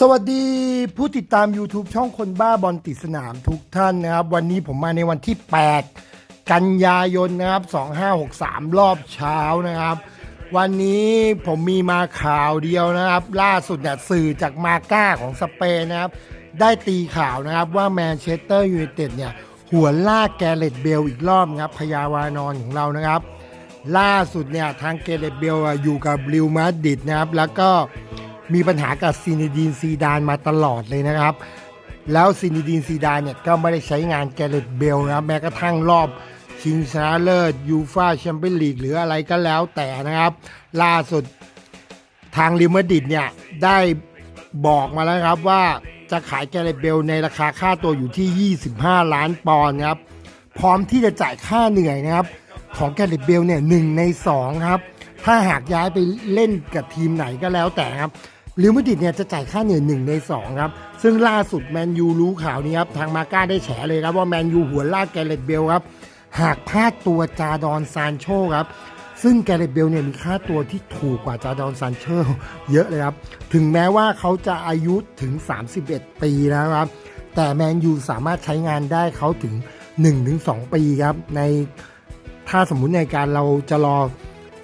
สวัสดีผู้ติดตาม YouTube ช่องคนบ้าบอลติดสนามทุกท่านนะครับ วันนี้ผมมาในวันที่ 8 กันยายนนะครับ 2563 รอบเช้านะครับ วันนี้ผมมีมาข่าวเดียวนะครับ ล่าสุดเนี่ยสื่อจากมาก้าของสเปนนะครับ ได้ตีข่าวนะครับว่าแมนเชสเตอร์ยูไนเต็ดเนี่ยหัวนลาแกเรตเบลอีกรอบครับพยาวานอนของเรานะครับ ล่าสุดเนี่ยทางเกเรตเบลอะอยู่กับริวมาดริดนะครับแล้วก็ มีปัญหากับซีนิดีนซีดานมาตลอดเลยนะครับ แล้วซีนิดีนซีดานเนี่ยก็ไม่ได้ใช้งานแกเรตเบลนะครับแม้กระทั่งรอบชิงชนะเลิศยูฟาแชมเปี้ยนลีกหรืออะไรก็แล้วแต่นะครับ ล่าสุดทางริวมดิดเนี่ยได้บอกมาแล้วครับว่าจะขายแกเรตเบลในราคาค่าตัวอยู่ที่ 25 ล้านปอนด์ครับ พร้อมที่จะจ่ายค่าเหนื่อยนะครับ ของแกริตเบลเนี่ยหนึ่งในสองครับ ถ้าหากย้ายไปเล่นกับทีมไหนก็แล้วแต่ครับ ลิวมาดริดเนี่ยจะจ่ายค่าเหนื่อยหนึ่งในสองครับ ซึ่งล่าสุดแมนยูรู้ข่าวนี้ครับ ทางมาก้าได้แฉเลยครับว่าแมนยูหัวลากแกเรตเบลครับ หากพลาดตัวจาดอนซานโชครับ ซึ่งแกเรตเบลเนี่ยมีค่าตัวที่ถูกกว่าจาดอนซานเชอเยอะเลยครับ ถึงแม้ว่าเขาจะอายุถึง 31 ปีแล้วครับ แต่แมนยูสามารถใช้งานได้เขาถึง 1-2 ปีครับในถ้าสมมุติในการเราจะรอ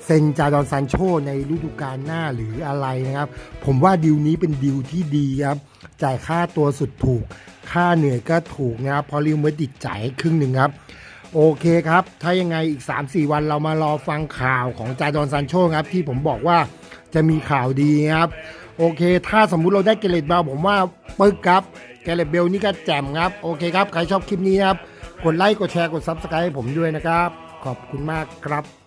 เซ็นจาดอนซานโชในฤดูกาลหน้าหรืออะไรนะครับ ผมว่าดีลนี้เป็นดีลที่ดีครับ จ่ายค่าตัวสุดถูก ค่าเหนื่อยก็ถูกนะครับพอริวเมดิดจ่ายให้ครึ่งหนึ่งครับโอเคครับ ถ้ายังไงอีก 3-4 วันเรามารอฟังข่าวของจาดอนซานโชครับ ที่ผมบอกว่าจะมีข่าวดีครับ โอเค ถ้าสมมุติเราได้เกเรตเบลผมว่าปึ๊กครับเกเรตเบลนี่ก็แจ่มครับ โอเคครับ ใครชอบคลิปนี้นะครับ กดไลค์ กดแชร์ กด Subscribe ให้ผมด้วยนะครับ ขอบคุณมากครับ